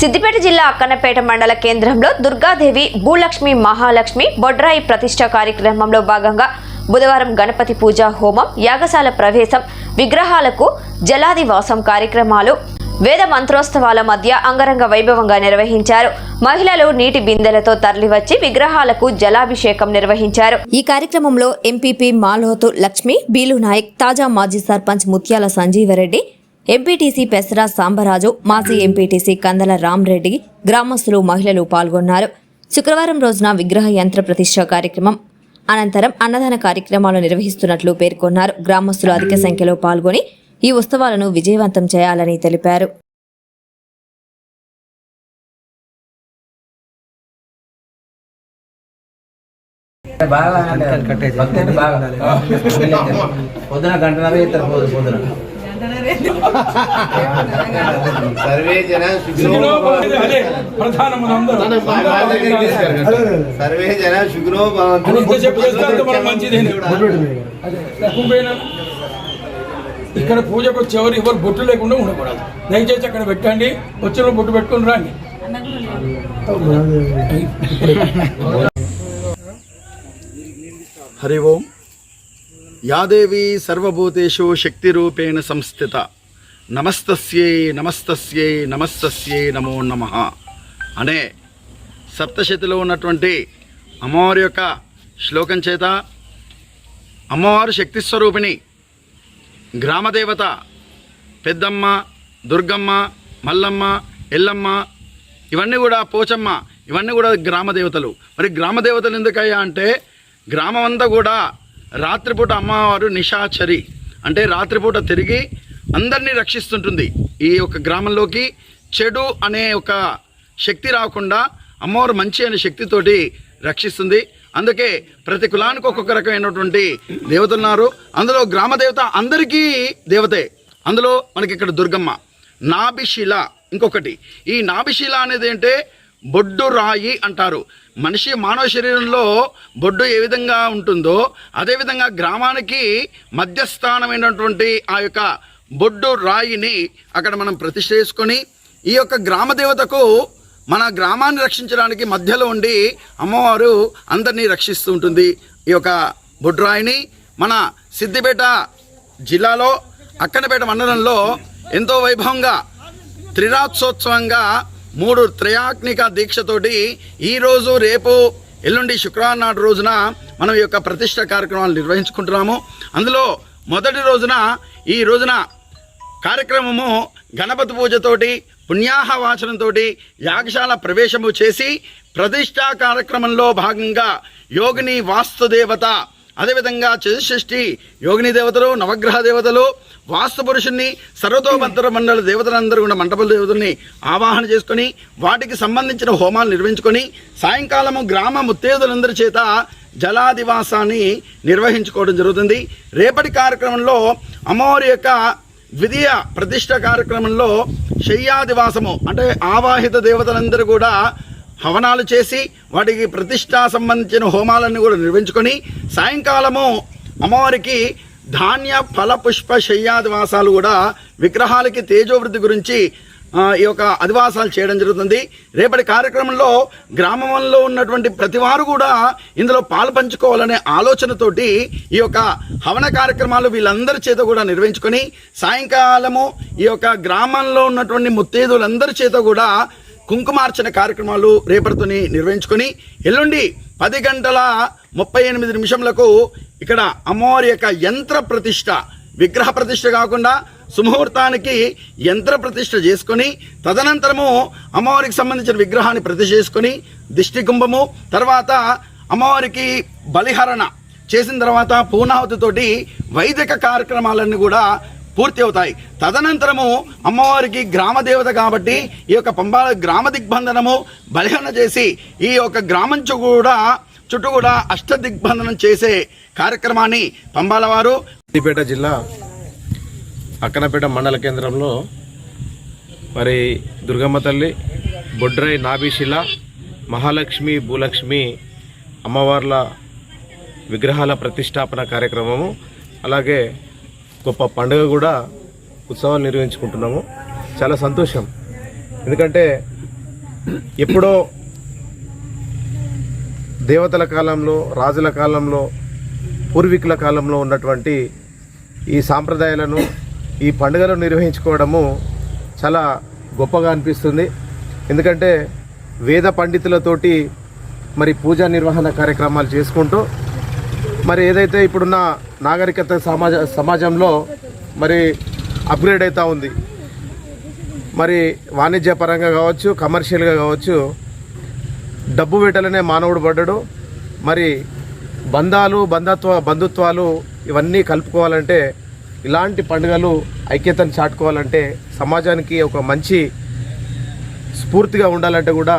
సిద్దిపేట జిల్లా అక్కన్నపేట మండల కేంద్రంలో దుర్గాదేవి భూలక్ష్మి మహాలక్ష్మి బొడ్రాయి ప్రతిష్ట కార్యక్రమంలో భాగంగా బుధవారం గణపతి పూజ హోమం యాగశాల ప్రవేశం విగ్రహాలకు జలాదివాసం కార్యక్రమాలు వేద మంత్రోత్సవాల మధ్య అంగరంగ వైభవంగా నిర్వహించారు. మహిళలు నీటి బిందెలతో తరలివచ్చి విగ్రహాలకు జలాభిషేకం నిర్వహించారు. ఈ కార్యక్రమంలో ఎంపీపీ మాల్హోతు లక్ష్మి బీలు నాయక్ తాజా మాజీ సర్పంచ్ ముత్యాల సంజీవరెడ్డి ఎంపీటీసీ పెసరా సాంబరాజు మాజీ ఎంపీటీసీ కందల రామ్రెడ్డి గ్రామస్తులు మహిళలు పాల్గొన్నారు. శుక్రవారం రోజున విగ్రహ యంత్ర ప్రతిష్ట కార్యక్రమం. అనంతరం అన్నదాన కార్యక్రమాలు నిర్వహిస్తున్నట్లు పేర్కొన్నారు. గ్రామస్తులు అధిక సంఖ్యలో పాల్గొని ఈ ఉత్సవాలను విజయవంతం చేయాలని తెలిపారు. బాగా పొద్దున పోదు పొద్దున. సర్వే జన. సర్వే జన తక్కువైనా ఇక్కడ పూజకు వచ్చేవారు ఎవరు బొట్టు లేకుండా ఉండకూడదు. దయచేసి అక్కడ పెట్టండి. వచ్చిన బొట్టు పెట్టుకుని రండి. హరి ఓం. యాదేవి సర్వభూతేషు శక్తిరూపేణ సంస్థిత. నమస్తస్యై నమస్తస్యై నమస్తస్యై నమో నమ. అనే సప్తశతిలో ఉన్నటువంటి అమ్మవారి యొక్క శ్లోకం చేత అమ్మవారు శక్తి స్వరూపిణి గ్రామదేవత పెద్దమ్మ దుర్గమ్మ మల్లమ్మ ఎల్లమ్మ ఇవన్నీ కూడా పోచమ్మ ఇవన్నీ కూడా గ్రామదేవతలు. మరి గ్రామదేవతలు ఎందుకయ్యా అంటే గ్రామం అంతా కూడా రాత్రిపూట అమ్మవారు నిశాచరి. అంటే రాత్రిపూట తిరిగి అందరినీ రక్షిస్తుంటుంది. ఈ యొక్క గ్రామంలోకి చెడు అనే ఒక శక్తి రాకుండా అమ్మవారు మంచి అనే శక్తితోటి రక్షిస్తుంది. అందుకే ప్రతి కులానికి ఒక్కొక్క రకమైనటువంటి దేవతలు ఉన్నారు. అందులో గ్రామ దేవత అందరికీ దేవతే. అందులో మనకి ఇక్కడ దుర్గమ్మ. నాభిశిల ఇంకొకటి. ఈ నాభిశిల అనేది ఏంటంటే బొడ్డు రాయి అంటారు. మనిషి మానవ శరీరంలో బొడ్డు ఏ విధంగా ఉంటుందో అదేవిధంగా గ్రామానికి మధ్యస్థానమైనటువంటి ఆ యొక్క బొడ్డు రాయిని అక్కడ మనం ప్రతిష్ఠ చేసుకొని ఈ యొక్క గ్రామ దేవతకు మన గ్రామాన్ని రక్షించడానికి మధ్యలో ఉండి అమ్మవారు అందరినీ రక్షిస్తూ ఉంటుంది. ఈ యొక్క బొడ్రాయిని మన సిద్దిపేట జిల్లాలో అక్కనపేట మండలంలో ఎంతో వైభవంగా త్రిరాత్సోత్సవంగా మూడు త్రయాగ్నిక దీక్షతోటి ఈరోజు రేపు ఎల్లుండి శుక్రవారం నాటి రోజున మనం యొక్క ప్రతిష్ట కార్యక్రమాలు నిర్వహించుకుంటున్నాము. అందులో మొదటి రోజున ఈ రోజున కార్యక్రమము గణపతి పూజతోటి పుణ్యాహ వాచనంతో యాగశాల ప్రవేశము చేసి ప్రతిష్టా కార్యక్రమంలో భాగంగా యోగిని వాస్తుదేవత అదేవిధంగా చతుషష్ఠి యోగిని దేవతలు నవగ్రహ దేవతలు వాస్తు పురుషుణ్ణి సర్వతోమంతర మండల దేవతలందరూ కూడా మండపల దేవతల్ని ఆవాహన చేసుకొని వాటికి సంబంధించిన హోమాలు నిర్వహించుకొని సాయంకాలము గ్రామ ముత్తేదులందరి చేత జలాదివాసాన్ని నిర్వహించుకోవడం జరుగుతుంది. రేపటి కార్యక్రమంలో అమ్మవారి యొక్క ద్వితీయ ప్రతిష్ట కార్యక్రమంలో శయ్యాదివాసము అంటే ఆవాహిత దేవతలందరూ కూడా హవనాలు చేసి వాటికి ప్రతిష్టా సంబంధించిన హోమాలన్నీ కూడా నిర్వహించుకొని సాయంకాలము అమ్మవారికి ధాన్య ఫల పుష్ప శయ్యాదివాసాలు కూడా విగ్రహాలకి తేజోవృద్ధి గురించి ఈ యొక్క అధివాసాలు చేయడం జరుగుతుంది. రేపటి కార్యక్రమంలో గ్రామంలో ఉన్నటువంటి ప్రతి వారు కూడా ఇందులో పాలు పంచుకోవాలనే ఆలోచనతోటి ఈ యొక్క హవన కార్యక్రమాలు వీళ్ళందరి చేత కూడా నిర్వహించుకొని సాయంకాలము ఈ యొక్క గ్రామంలో ఉన్నటువంటి ముత్తేదులందరి చేత కూడా కుంకుమార్చన కార్యక్రమాలు రేపటితోని నిర్వహించుకొని ఎల్లుండి పది గంటల ముప్పై ఎనిమిది నిమిషములకు ఇక్కడ అమ్మవారి యొక్క యంత్ర ప్రతిష్ట విగ్రహ ప్రతిష్ట కాకుండా సుముహూర్తానికి యంత్ర ప్రతిష్ట చేసుకొని తదనంతరము అమ్మవారికి సంబంధించిన విగ్రహాన్ని ప్రతిష్ట చేసుకొని దిష్టి కుంభము తర్వాత అమ్మవారికి బలిహరణ చేసిన తర్వాత పూర్ణాహుతితోటి వైదిక కార్యక్రమాలన్నీ కూడా పూర్తి అవుతాయి తదనంతరము అమ్మవారికి గ్రామ దేవత కాబట్టి ఈ యొక్క పంబాల గ్రామ దిగ్బంధనము బలిహన చేసి ఈ యొక్క గ్రామంచు కూడా చుట్టూ కూడా అష్ట దిగ్బంధనం చేసే కార్యక్రమాన్ని పంబాల వారు. సిద్దిపేట జిల్లా అక్కనపేట మండల కేంద్రంలో మరి దుర్గమ్మ తల్లి బొడ్రై నాభిశిల మహాలక్ష్మి భూలక్ష్మి అమ్మవార్ల విగ్రహాల ప్రతిష్టాపన కార్యక్రమము అలాగే గొప్ప పండుగ కూడా ఉత్సవాలు నిర్వహించుకుంటున్నాము. చాలా సంతోషం. ఎందుకంటే ఎప్పుడో దేవతల కాలంలో రాజుల కాలంలో పూర్వీకుల కాలంలో ఉన్నటువంటి ఈ సాంప్రదాయాలను ఈ పండుగలు నిర్వహించుకోవడము చాలా గొప్పగా అనిపిస్తుంది. ఎందుకంటే వేద పండితులతోటి మరి పూజా నిర్వహణ కార్యక్రమాలు చేసుకుంటూ మరి ఏదైతే ఇప్పుడున్న నాగరికత సమాజ సమాజంలో మరి అప్గ్రేడ్ అవుతూ ఉంది మరి వాణిజ్యపరంగా కావచ్చు కమర్షియల్గా కావచ్చు డబ్బు వేటలనే మానవుడు పడ్డాడు. మరి బంధాలు బంధత్వ బంధుత్వాలు ఇవన్నీ కలుపుకోవాలంటే ఇలాంటి పండుగలు ఐక్యతను చాటుకోవాలంటే సమాజానికి ఒక మంచి స్ఫూర్తిగా ఉండాలంటే కూడా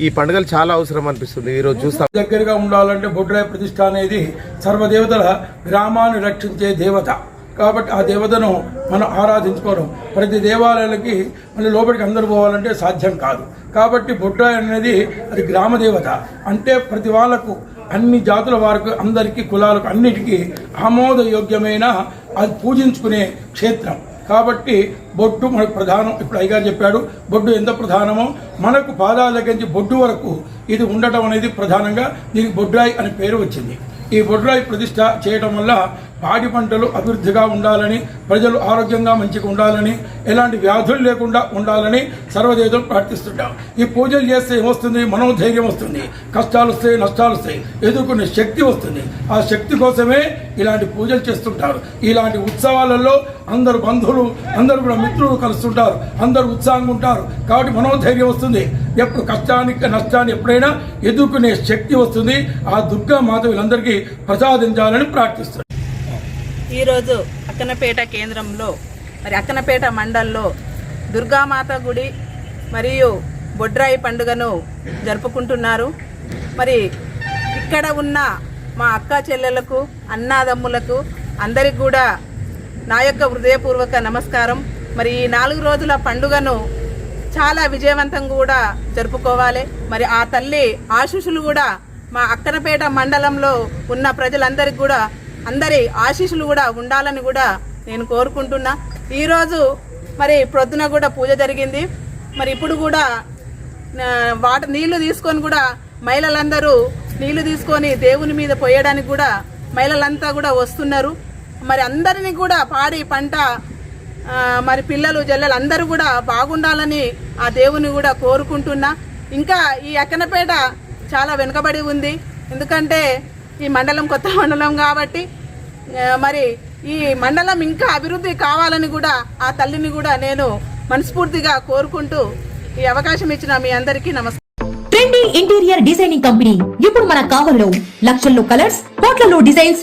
ఈ పండుగలు చాలా అవసరం అనిపిస్తుంది. ఈరోజు చూస్తాం దగ్గరగా ఉండాలంటే బొడ్రాయ ప్రతిష్ట అనేది సర్వదేవతల గ్రామాన్ని రక్షించే దేవత. కాబట్టి ఆ దేవతను మనం ఆరాధించుకోవడం. ప్రతి దేవాలయాలకి మళ్ళీ లోపలికి అందరు పోవాలంటే సాధ్యం కాదు. కాబట్టి బొడ్రాయి అనేది అది గ్రామ దేవత. అంటే ప్రతి వాళ్ళకు అన్ని జాతుల వారికి అందరికీ కులాలకు అన్నిటికీ ఆమోదయోగ్యమైన అది పూజించుకునే క్షేత్రం. కాబట్టి బొడ్డు మనకు ప్రధానం. ఇప్పుడు అయ్యగారు చెప్పాడు బొడ్డు ఎంత ప్రధానమో? మనకు పాదాల దగ్గర నుంచి బొడ్డు వరకు ఇది ఉండటం అనేది ప్రధానంగా దీనికి బొడ్రాయి అనే పేరు వచ్చింది. ఈ బొడ్రాయి ప్రతిష్ట చేయడం వల్ల పాడి పంటలు అభివృద్ధిగా ఉండాలని ప్రజలు ఆరోగ్యంగా మంచిగా ఉండాలని ఎలాంటి వ్యాధులు లేకుండా ఉండాలని సర్వదేవతలు ప్రార్థిస్తుంటాం. ఈ పూజలు చేస్తే ఏమొస్తుంది? మనోధైర్యం వస్తుంది. కష్టాలు వస్తాయి నష్టాలు వస్తాయి. ఎదుర్కొనే శక్తి వస్తుంది. ఆ శక్తి కోసమే ఇలాంటి పూజలు చేస్తుంటారు. ఇలాంటి ఉత్సవాలలో అందరు బంధువులు అందరు కూడా మిత్రులు కలుస్తుంటారు. అందరూ ఉత్సాహంగా ఉంటారు. కాబట్టి మనోధైర్యం వస్తుంది. ఎప్పుడు కష్టానికి నష్టాన్ని ఎప్పుడైనా ఎదుర్కొనే శక్తి వస్తుంది. ఆ దుర్గా మాత వీళ్ళందరికీ ప్రసాదించాలని ప్రార్థిస్తారు ఈరోజు అక్కనపేట కేంద్రంలో మరి అక్కనపేట మండల్లో దుర్గామాత గుడి మరియు బొడ్రాయి పండుగను జరుపుకుంటున్నారు. మరి ఇక్కడ ఉన్న మా అక్క చెల్లెలకు అన్నాదమ్ములకు అందరికి కూడా నా యొక్క హృదయపూర్వక నమస్కారం. మరి ఈ నాలుగు రోజుల పండుగను చాలా విజయవంతం కూడా జరుపుకోవాలి. మరి ఆ తల్లి ఆశీస్సులు కూడా మా అక్కనపేట మండలంలో ఉన్న ప్రజలందరికీ కూడా అందరి ఆశీస్సులు కూడా ఉండాలని కూడా నేను కోరుకుంటున్నా. ఈరోజు మరి ప్రొద్దున కూడా పూజ జరిగింది. మరి ఇప్పుడు కూడా వాటర్ నీళ్ళు తీసుకొని కూడా మహిళలందరూ నీళ్ళు తీసుకొని దేవుని మీద పోయడానికి కూడా మహిళలంతా కూడా వస్తున్నారు. మరి అందరినీ కూడా పాడి పంట మరి పిల్లలు జల్లలు అందరూ కూడా బాగుండాలని ఆ దేవుని కూడా కోరుకుంటున్నా. ఇంకా ఈ అక్కనపేట చాలా వెనుకబడి ఉంది. ఎందుకంటే ఈ మండలం కొత్త మండలం కాబట్టి మరి ఈ మండలం ఇంకా అభివృద్ధి కావాలని కూడా ఆ తల్లిని కూడా నేను మనస్ఫూర్తిగా కోరుకుంటూ ఈ అవకాశం ఇచ్చిన మీ అందరికీ నమస్కారం. ట్రెండీ ఇంటీరియర్ డిజైనింగ్ కంపెనీ ఇప్పుడు మన కావల్లో లక్షల్లో కలర్స్ కోట్లలో డిజైన్స్